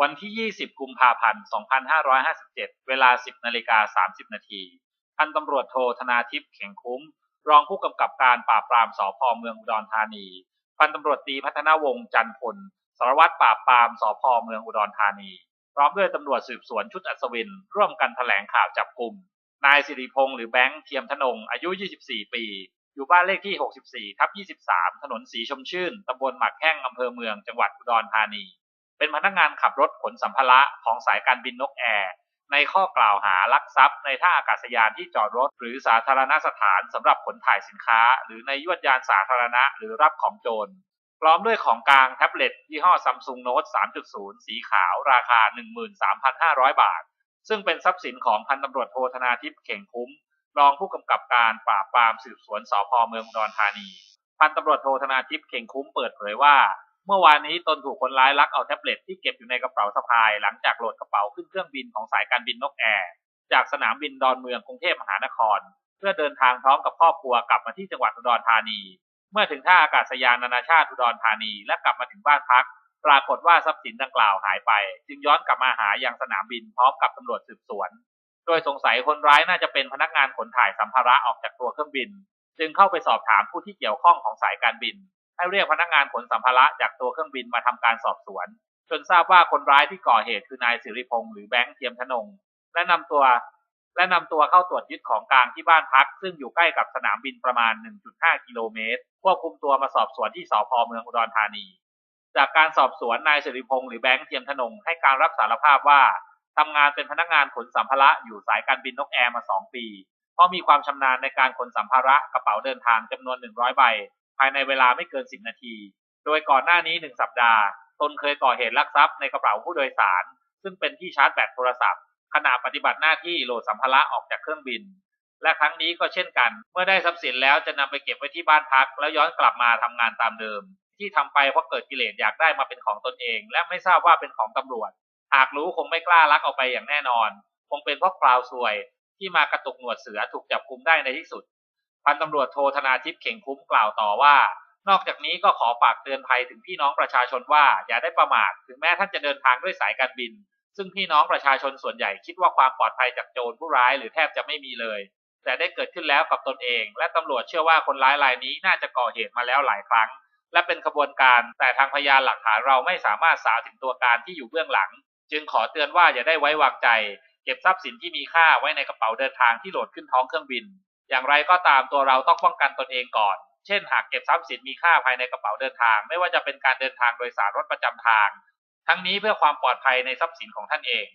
วันที่ 20 กุมภาพันธ์ 2557 เวลา 10 นาฬิกา 30 นาที พันตำรวจโทธนาทิพย์เข่งคุ้ม รองผู้กำกับการปราบปรามสพเมืองอุดรธานี พันตำรวจตีพัฒนาวงศ์จันทนสารวัตรปราบปรามสพเมืองอุดรธานี พร้อมด้วยตำรวจสืบสวนชุดอัศวิน ร่วมกันแถลงข่าวจับกลุ่ม นายสิริพงษ์หรือแบงค์เทียมธนง อายุ 24 ปี อยู่บ้านเลขที่ 64 ทับ 23 ถนนสีชมชื่น ตำบลหมักแข้งอำเภอเมือง จังหวัดอุดรธานี เป็นพนักงานขับรถขนสัมภาระของสายการบินนกแอร์ในข้อกล่าวหาลักทรัพย์ในท่าอากาศยานที่จอดรถ หรือสาธารณสถานสำหรับขนถ่ายสินค้า หรือในยวดยานสาธารณะหรือรับของโจรพร้อมด้วยของกลางแท็บเล็ตยี่ห้อซัมซุงโน้ต3.0 สีขาวราคา 13,500 บาท ซึ่งเป็นทรัพย์สินของพันตำรวจโทธนาทิพย์เข่งคุ้ม รองผู้กำกับการปราบปรามสืบสวนสพเมืองอุดรธานี พันตำรวจโทธนาทิพย์เข่งคุ้มเปิดเผยว่า เมื่อวานนี้ตนถูกคนร้ายลักเอาแท็บเล็ตที่เก็บอยู่ในกระเป๋าสะพาย หลังจากโหลดกระเป๋าขึ้นเครื่องบินของสายการบินนกแอร์จากสนามบินดอนเมืองกรุงเทพมหานคร เพื่อเดินทางพร้อมกับครอบครัวกลับมาที่จังหวัดอุดรธานี เมื่อถึงท่าอากาศยานนานาชาติอุดรธานีและกลับมาถึงบ้านพัก ปรากฏว่าทรัพย์สินดังกล่าวหายไป จึงย้อนกลับมาหายังสนามบินพร้อมกับตำรวจสืบสวน โดยสงสัยคนร้ายน่าจะเป็นพนักงานขนถ่ายสัมภาระออกจากตัวเครื่องบิน จึงเข้าไปสอบถามผู้ที่เกี่ยวข้องของสายการบิน ให้เรียกพนักงานขนสัมภาระจากตัวเครื่องบินมาทำการสอบสวน จนทราบว่าคนร้ายที่ก่อเหตุคือนายสิริพงษ์หรือแบงค์เทียมธนง และนำตัว และนำตัวเข้าตรวจยึดของกลางที่บ้านพัก ซึ่งอยู่ใกล้กับสนามบินประมาณ 1.5 กิโลเมตร ควบคุมตัวมาสอบสวนที่สพเมืองอุดรธานี จากการสอบสวนนายสิริพงษ์หรือแบงค์เทียมธนงให้การรับสารภาพว่าทำงานเป็นพนักงานขนสัมภาระอยู่สายการบินนกแอร์มา 2 ปี เพราะมีความชำนาญในการขนสัมภาระกระเป๋าเดินทางจำนวน 100 ใบ ภายในเวลาไม่เกิน10นาที โดยก่อนหน้านี้1สัปดาห์ ตนเคยก่อเหตุลักทรัพย์ในกระเป๋าผู้โดยสาร ซึ่งเป็นที่ชาร์จแบตโทรศัพท์ ขณะปฏิบัติหน้าที่โหลดสัมภาระออกจากเครื่องบิน และครั้งนี้ก็เช่นกัน เมื่อได้ทรัพย์สินแล้วจะนำไปเก็บไว้ที่บ้านพัก แล้วย้อนกลับมาทำงานตามเดิม ที่ทำไปเพราะเกิดกิเลสอยากได้มาเป็นของตนเอง และไม่ทราบว่าเป็นของตำรวจ หากรู้คงไม่กล้าลักเอาไปอย่างแน่นอน คงเป็นเพราะคราวซวยที่มากระตุกหนวดเสือถูกจับกุมได้ในที่สุด พันตำรวจโทธนาทิพย์เข่งคุ้มกล่าวต่อว่า นอกจากนี้ก็ขอฝากเตือนภัยถึงพี่น้องประชาชนว่าอย่าได้ประมาทถึงแม้ท่านจะเดินทางด้วยสายการบิน ซึ่งพี่น้องประชาชนส่วนใหญ่คิดว่าความปลอดภัยจากโจรผู้ร้ายหรือแทบจะไม่มีเลย แต่ได้เกิดขึ้นแล้วกับตนเอง และตำรวจเชื่อว่าคนร้ายรายนี้น่าจะก่อเหตุมาแล้วหลายครั้ง และเป็นขบวนการ แต่ทางพยานหลักฐานเราไม่สามารถสาวถึงตัวการที่อยู่เบื้องหลัง จึงขอเตือนว่าอย่าได้ไว้วางใจ เก็บทรัพย์สินที่มีค่าไว้ในกระเป๋าเดินทางที่โหลดขึ้นท้องเครื่องบิน อย่างไรก็ตามตัวเราต้องป้องกันตนเองก่อน เช่น หากเก็บทรัพย์สินมีค่าภายในกระเป๋าเดินทาง ไม่ว่าจะเป็นการเดินทางโดยสารรถประจำทาง ทั้งนี้เพื่อความปลอดภัยในทรัพย์สินของท่านเอง